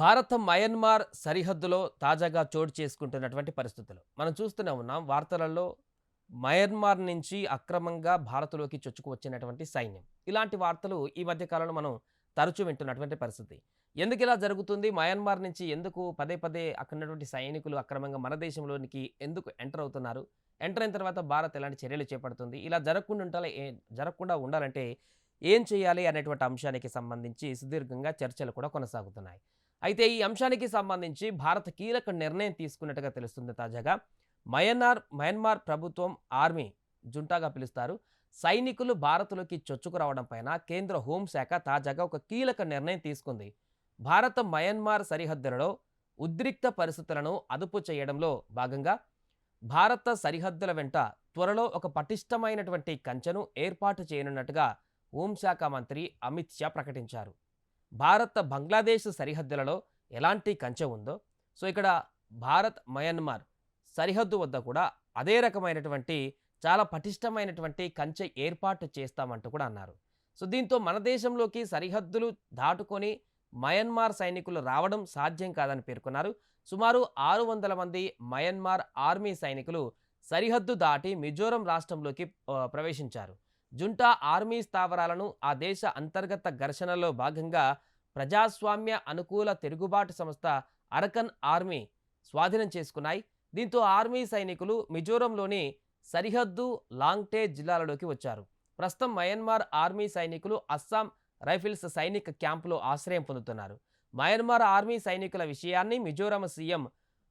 భారత మయన్మార్ సరిహద్దులో తాజాగా చోటు చేసుకుంటున్నటువంటి పరిస్థితులు. మనం చూస్తూనే ఉన్నాం వార్తలలో మయన్మార్ నుంచి అక్రమంగా భారత్లోకి చొచ్చుకు వచ్చినటువంటి సైన్యం. ఇలాంటి వార్తలు ఈ మధ్య కాలంలో మనం తరచూ వింటున్నటువంటి పరిస్థితి. ఎందుకు ఇలా జరుగుతుంది? మయన్మార్ నుంచి ఎందుకు పదే పదే అక్కడ సైనికులు అక్రమంగా మన దేశంలోనికి ఎందుకు ఎంటర్ అవుతున్నారు? ఎంటర్ అయిన తర్వాత భారత్ ఎలాంటి చర్యలు చేపడుతుంది? ఇలా జరగకుండా ఉండాలి జరగకుండా ఉండాలంటే ఏం చేయాలి అనేటువంటి అంశానికి సంబంధించి సుదీర్ఘంగా చర్చలు కూడా కొనసాగుతున్నాయి. అయితే ఈ అంశానికి సంబంధించి భారత్ కీలక నిర్ణయం తీసుకున్నట్టుగా తెలుస్తుంది తాజాగా. మయన్మార్ మయన్మార్ ప్రభుత్వం ఆర్మీ జుంటాగా పిలుస్తారు. సైనికులు భారత్లోకి చొచ్చుకు రావడం పైన కేంద్ర హోంశాఖ తాజాగా ఒక కీలక నిర్ణయం తీసుకుంది. భారత మయన్మార్ సరిహద్దులలో ఉద్రిక్త పరిస్థితులను అదుపు చేయడంలో భాగంగా భారత సరిహద్దుల వెంట త్వరలో ఒక పటిష్టమైనటువంటి కంచెను ఏర్పాటు చేయనున్నట్టుగా హోంశాఖ మంత్రి అమిత్ షా ప్రకటించారు. భారత బంగ్లాదేశ్ సరిహద్దులలో ఎలాంటి కంచె ఉందో సో ఇక్కడ భారత్ మయన్మార్ సరిహద్దు వద్ద కూడా అదే రకమైనటువంటి చాలా పటిష్టమైనటువంటి కంచె ఏర్పాటు చేస్తామంటూ కూడా అన్నారు. సో దీంతో మన దేశంలోకి సరిహద్దులు దాటుకొని మయన్మార్ సైనికులు రావడం సాధ్యం కాదని పేర్కొన్నారు. సుమారు ఆరు వందల మంది మయన్మార్ ఆర్మీ సైనికులు సరిహద్దు దాటి మిజోరం రాష్ట్రంలోకి ప్రవేశించారు. జుంటా ఆర్మీ స్థావరాలను ఆ దేశ అంతర్గత ఘర్షణలో భాగంగా ప్రజాస్వామ్య అనుకూల తిరుగుబాటు సంస్థ అరకన్ ఆర్మీ స్వాధీనం చేసుకున్నాయి. దీంతో ఆర్మీ సైనికులు మిజోరంలోని సరిహద్దు లాంగ్టే జిల్లాలలోకి వచ్చారు. ప్రస్తుతం మయన్మార్ ఆర్మీ సైనికులు అస్సాం రైఫిల్స్ సైనిక క్యాంపులో ఆశ్రయం పొందుతున్నారు. మయన్మార్ ఆర్మీ సైనికుల విషయాన్ని మిజోరం సీఎం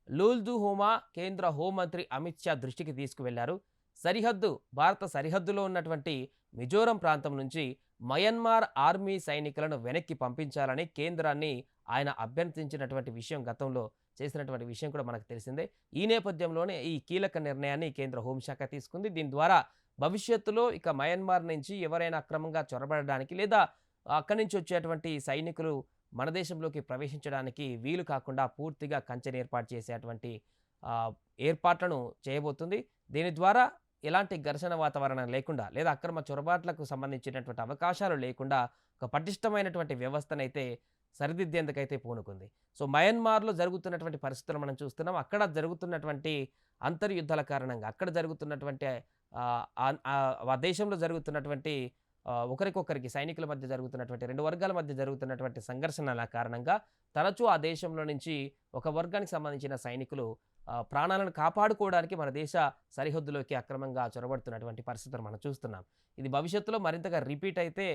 లూల్దుహోమా కేంద్ర హోంమంత్రి అమిత్ షా దృష్టికి తీసుకువెళ్ళారు. సరిహద్దు భారత సరిహద్దులో ఉన్నటువంటి మిజోరం ప్రాంతం నుంచి మయన్మార్ ఆర్మీ సైనికులను వెనక్కి పంపించాలని కేంద్రాన్ని ఆయన అభ్యర్థించినటువంటి విషయం గతంలో చేసినటువంటి విషయం కూడా మనకు తెలిసిందే. ఈ నేపథ్యంలోనే ఈ కీలక నిర్ణయాన్ని కేంద్ర హోంశాఖ తీసుకుంది. దీని ద్వారా భవిష్యత్తులో ఇక మయన్మార్ నుంచి ఎవరైనా అక్రమంగా చొరబడడానికి లేదా అక్కడి నుంచి వచ్చేటువంటి సైనికులు మన దేశంలోకి ప్రవేశించడానికి వీలు కాకుండా పూర్తిగా కంచెని ఏర్పాటు చేసేటువంటి ఏర్పాట్లను చేయబోతుంది. దీని ద్వారా ఎలాంటి ఘర్షణ వాతావరణం లేకుండా లేదా అక్రమ చొరబాట్లకు సంబంధించినటువంటి అవకాశాలు లేకుండా ఒక పటిష్టమైనటువంటి వ్యవస్థనైతే సరిదిద్దేందుకైతే పూనుకుంది. సో మయన్మార్లో జరుగుతున్నటువంటి పరిస్థితులు మనం చూస్తున్నాం. అక్కడ జరుగుతున్నటువంటి అంతర్యుద్ధాల కారణంగా అక్కడ జరుగుతున్నటువంటి ఆ, దేశంలో జరుగుతున్నటువంటి ఒకరికొకరికి సైనికుల మధ్య జరుగుతున్నటువంటి రెండు వర్గాల మధ్య జరుగుతున్నటువంటి సంఘర్షణల కారణంగా తరచూ ఆ దేశంలో నుంచి ఒక వర్గానికి సంబంధించిన సైనికులు ప్రాణాలను కాపాడుకోవడానికి మన దేశ సరిహద్దులోకి అక్రమంగా చొరబడుతున్నటువంటి పరిస్థితులు మనం చూస్తున్నాం. ఇది భవిష్యత్తులో మరింతగా రిపీట్ అయితే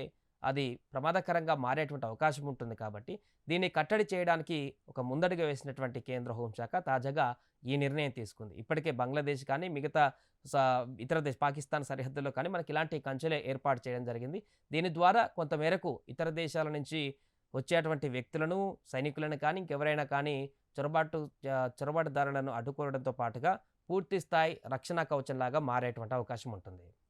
అది ప్రమాదకరంగా మారేటువంటి అవకాశం ఉంటుంది కాబట్టి దీన్ని కట్టడి చేయడానికి ఒక ముందడుగు వేసినటువంటి కేంద్ర హోంశాఖ తాజాగా ఈ నిర్ణయం తీసుకుంది. ఇప్పటికే బంగ్లాదేశ్ కానీ మిగతా ఇతర దేశ పాకిస్తాన్ సరిహద్దుల్లో కానీ మనకి ఇలాంటి కంచెలే ఏర్పాటు చేయడం జరిగింది. దీని ద్వారా కొంతమేరకు ఇతర దేశాల నుంచి వచ్చేటువంటి వ్యక్తులను సైనికులను కానీ ఇంకెవరైనా కానీ చొరబాటు చొరబాటుదారులను అడ్డుకోవడంతో పాటుగా పూర్తి స్థాయి రక్షణ కవచంలాగా మారేటువంటి అవకాశం ఉంటుంది.